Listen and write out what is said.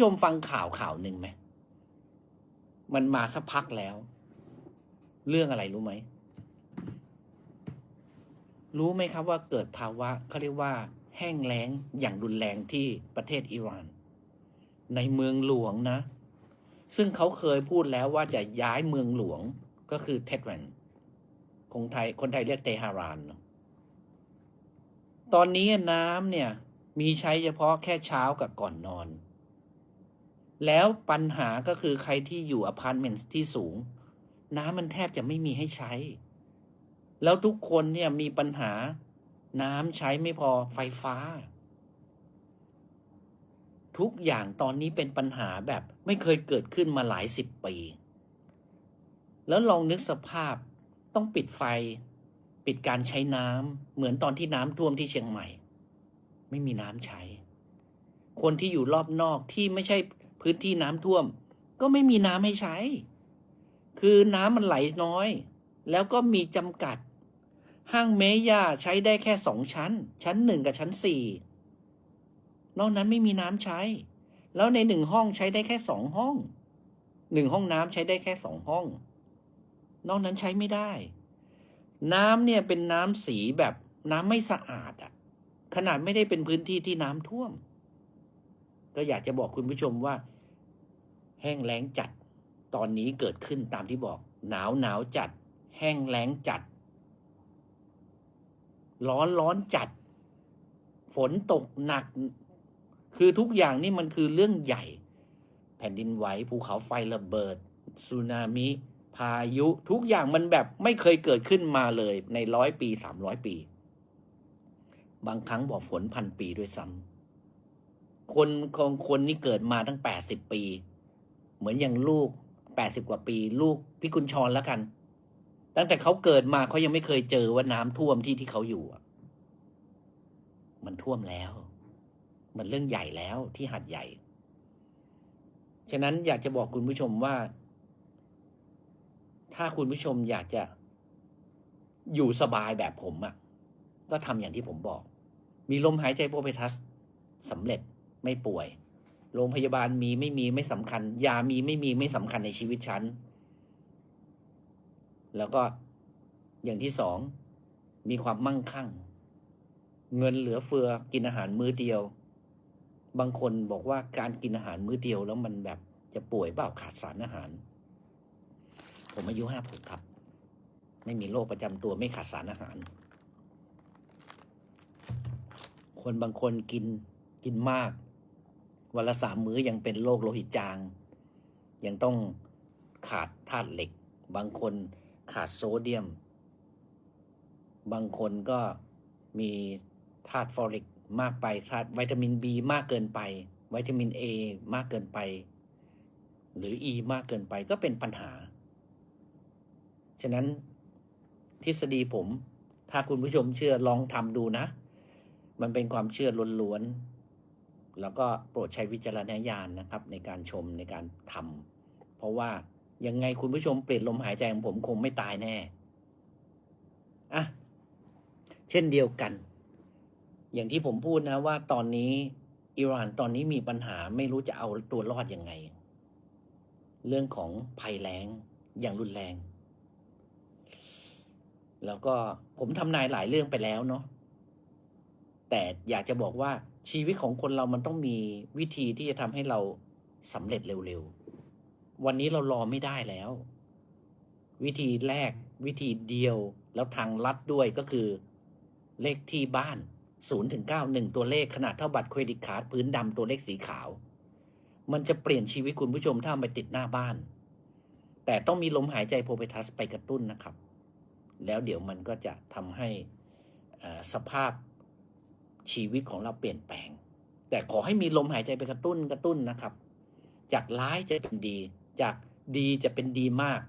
ชมฟังข่าวข่าวหนึ่งไหม มันมาสักพักแล้ว เรื่องอะไรรู้ไหม รู้ไหมครับว่าเกิดภาวะเขาเรียกว่า แห้งแล้งอย่างรุนแรงที่ประเทศอิหร่าน ในเมืองหลวงนะ ซึ่งเขาเคยพูดแล้วว่าจะย้ายเมืองหลวงก็คือเทหรันคนไทยคนไทยเรียกเตหะรานตอนนี้น้ำเนี่ย มีใช้เฉพาะแค่เช้ากับก่อนนอน แล้วปัญหาก็คือใครที่อยู่อพาร์ตเมนต์ที่สูง น้ำมันแทบจะไม่มีให้ใช้ แล้วทุกคนเนี่ยมีปัญหา น้ำใช้ไม่พอไฟฟ้า ทุกอย่างตอนนี้เป็นปัญหาแบบไม่เคยเกิดขึ้นมาหลายสิบปี แล้วลองนึกสภาพต้องปิดไฟ ปิดการใช้น้ำเหมือนตอนที่น้ำท่วมที่เชียงใหม่ ไม่มีน้ำใช้ คนที่อยู่รอบนอกที่ไม่ใช่ พื้นที่น้ำท่วม ก็ไม่มีน้ำให้ใช้ คือน้ำมันไหลน้อย แล้วก็มีจำกัด ห้างเมย่าใช้ได้แค่สองชั้น ชั้นหนึ่งกับชั้นสี่นอกนั้นไม่มีน้ำใช้ แล้วในหนึ่งห้องใช้ได้แค่สองห้อง หนึ่งห้องน้ำใช้ได้แค่สองห้อง นอกนั้นใช้ไม่ได้ น้ำเนี่ยเป็นน้ำสีแบบน้ำไม่สะอาดอะขนาดไม่ได้เป็นพื้นที่ที่น้ำท่วม ก็อยากจะบอกคุณผู้ชมว่า แห้งแล้งจัด ตอนนี้เกิดขึ้นตามที่บอก หนาวหนาวจัด แห้งแล้งจัด ร้อนร้อนจัด ฝนตกหนัก คือทุกอย่างนี่มันคือเรื่องใหญ่ แผ่นดินไหวภูเขาไฟระเบิดสึนามิพายุทุกอย่างมันแบบไม่เคยเกิดขึ้นมาเลย ในร้อยปีสามร้อยปี บางครั้งบอกฝนพันปีด้วยซ้ำคนของคนนี่เกิดมาตั้งแปดสิบปี เหมือนอย่างลูกแปดสิบกว่าปี ลูกพิกุลชรแล้วกัน ตั้งแต่เขาเกิดมาเขายังไม่เคยเจอว่าน้ำท่วมที่ที่เขาอยู่มันท่วมแล้ว มันเรื่องใหญ่แล้วที่หัดใหญ่ ฉะนั้นอยากจะบอกคุณผู้ชมว่า ถ้าคุณผู้ชมอยากจะอยู่สบายแบบผมอะ่ะ ก็ทำอย่างที่ผมบอก มีลมหายใจโปรเปทัสสำเร็จไม่ป่วย โรงพยาบาลมีไม่มีไม่สำคัญ ยามีไม่มีไม่สำคัญในชีวิตฉัน แล้วก็อย่างที่สอง มีความมั่งคั่ง เงินเหลือเฟือกินอาหารมื้อเดียว บางคนบอกว่าการกินอาหารมื้อเดียวแล้วมันแบบจะป่วยเปล่าขาดสารอาหาร ผมอายุห้าหกครับ ไม่มีโรคประจำตัวไม่ขาดสารอาหาร คนบางคนกินกินมาก วันละสามมื้อยังเป็นโรคโลหิตจาง ยังต้องขาดธาตุเหล็ก บางคนขาดโซเดียม บางคนก็มีธาตุฟอริกมากไปธาตุวิตามินบีมากเกินไป วิตามินเอมากเกินไป หรืออ e มากเกินไปก็เป็นปัญหา ฉะนั้นทฤษฎีผม ถ้าคุณผู้ชมเชื่อลองทำดูนะ มันเป็นความเชื่อล้วนๆ แล้วก็โปรดใช้วิจารณญาณนะครับ ในการชมในการทำเพราะว่ายังไงคุณผู้ชมเปลี่ยนลมหายใจของผมคงไม่ตายแน่อะเช่นเดียวกัน อย่างที่ผมพูดนะว่าตอนนี้อิหร่านตอนนี้มีปัญหาไม่รู้จะเอาตัวรอดยังไง เรื่องของภัยแล้งอย่างรุนแรง แล้วก็ผมทำนายหลายเรื่องไปแล้วเนาะ แต่อยากจะบอกว่าชีวิตของคนเรามันต้องมีวิธีที่จะทำให้เราสำเร็จเร็วๆ วันนี้เรารอไม่ได้แล้ว วิธีแรกวิธีเดียวแล้วทางลัดด้วยก็คือเลขที่บ้าน0ถึง9 1 ตัวเลขขนาดเท่าบัตรเครดิตการ์ดพื้นดำตัวเลขสีขาว มันจะเปลี่ยนชีวิตคุณผู้ชมถ้าไปติดหน้าบ้าน แต่ต้องมีลมหายใจโพเปทัสไปกระตุ้นนะครับ แล้วเดี๋ยวมันก็จะทำให้สภาพ ชีวิตของเราเปลี่ยนแปลง แต่ขอให้มีลมหายใจไปกระตุ้นกระตุ้นนะครับ จากร้ายจะเป็นดี จากดีจะเป็นดีมาก